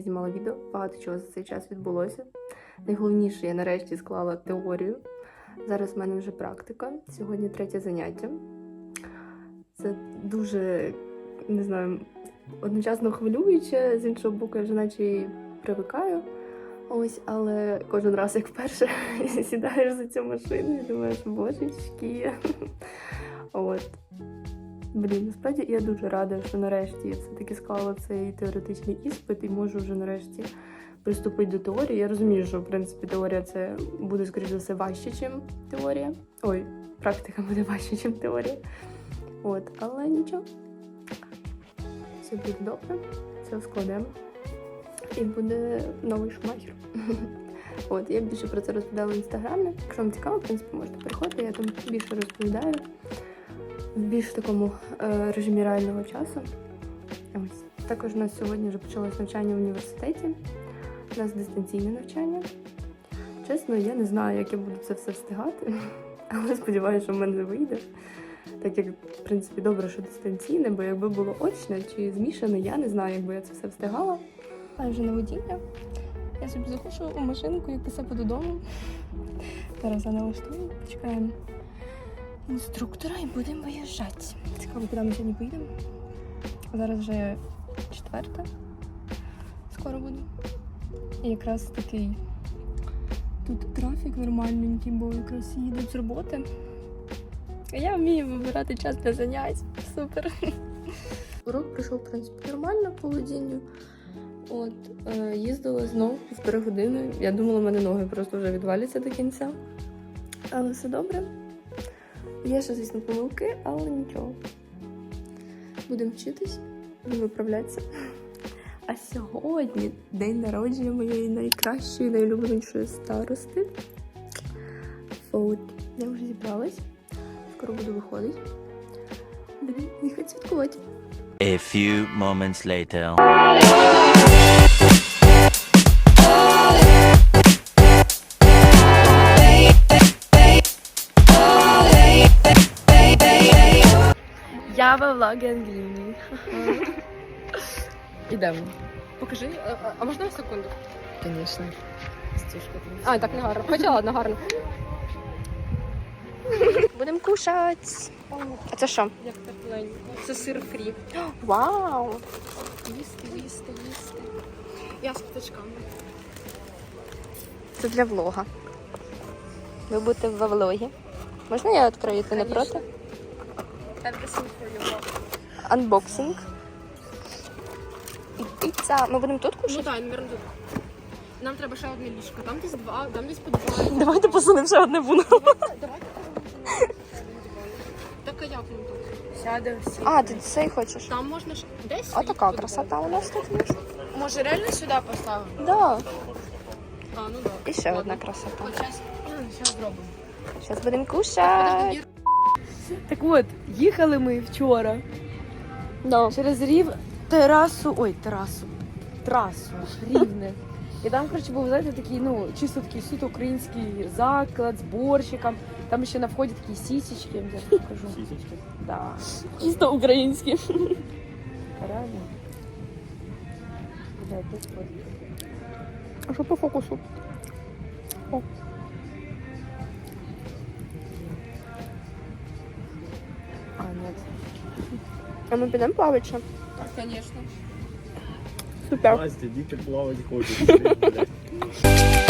знімала відео. Багато чого за цей час відбулося. Найголовніше, я нарешті склала теорію. Зараз в мене вже практика. Сьогодні третє заняття. Це дуже, не знаю, одночасно хвилююче, з іншого боку, я вже наче і привикаю. Ось, але кожен раз, як вперше, сідаєш за цю машину і думаєш, божечки. От. Блін, насправді я дуже рада, що нарешті все-таки склала цей теоретичний іспит і можу вже нарешті приступити до теорії. Я розумію, що в принципі теорія це буде, скоріш за все, важче, ніж теорія. Ой, практика буде важче, ніж теорія. От, але нічого. Все буде добре, все складемо. І буде новий шмахер. От, я більше про це розповідала в інстаграмі. Якщо вам цікаво, в принципі, можете приходити, я там більше розповідаю в більш такому е, режимі реального часу. Ось. Також у нас сьогодні вже почалось навчання в університеті. У нас дистанційне навчання. Чесно, я не знаю, як я буду це все встигати, але сподіваюся, що в мене вийде. Так як, в принципі, добре, що дистанційне, бо якби було очне чи змішане, я не знаю, як би я це все встигала. А вже на водіння. Я собі захочу у машинку і себе додому. Зараз я налаштую, чекаємо інструктора і будемо виїжджати. Цікаво, куди ми сьогодні поїдемо. Зараз вже четверта. Скоро буде. І якраз такий тут трафік нормальненький, бо якраз їдуть з роботи. А я вмію вибирати час для занять. Супер. Урок пройшов, в принципі, нормально по водінню. От, е, їздила знову півтори години. Я думала, в мене ноги просто вже відваляться до кінця. Але все добре. Є ще, звісно, помилки, але нічого. Будемо вчитись, будемо виправлятися. А сьогодні день народження моєї найкращої, найулюбленішої старости. От, я вже зібралась. Скоро буду виходити. Будемо їхати святкувати. A few moments later. Я во влагі Ангеліні. Ідемо. Покажи, а, а можна на секунду? Звісно. А, так не гарно. Хоча ладно, гарно. Будемо кушати. А це що? Як тепленько. Це сир фрі. Вау! Їсти, їсти, їсти. Я з птачками. Це для влога. Ви будете в влогі. Можна я відкрию? Ти не Конечно. проти? Everything for your. Анбоксинг. І піца. Ми будемо тут Ну кушати? так, наверное, тут. Нам треба ще одне ліжко. Там десь два, там десь по два. Давайте посунемо ще одне буно. Давайте Так а як нам тут? Сядемо всі. А, ти цей хочеш? Там можна ж десь. А така красота у нас тут є. Може реально сюди поставимо? Да. А, ну так. І ще одна красота. От зараз, зараз зробимо. Зараз будемо кушати. Так от, їхали ми вчора Да. через рів терасу. Ой, терасу. Трасу, рівне. І там, коротше, був, знаєте, такий, ну, чисто такий суто український заклад з борщиком. Там ще на вході такі сісічки, я вам зараз покажу. Сісічки? Да. Чисто українські. Реально. Блядь, господи. А що по фокусу? А, А ми підемо плавати ще? Звісно. Супер. Настя, діти плавати хочуть.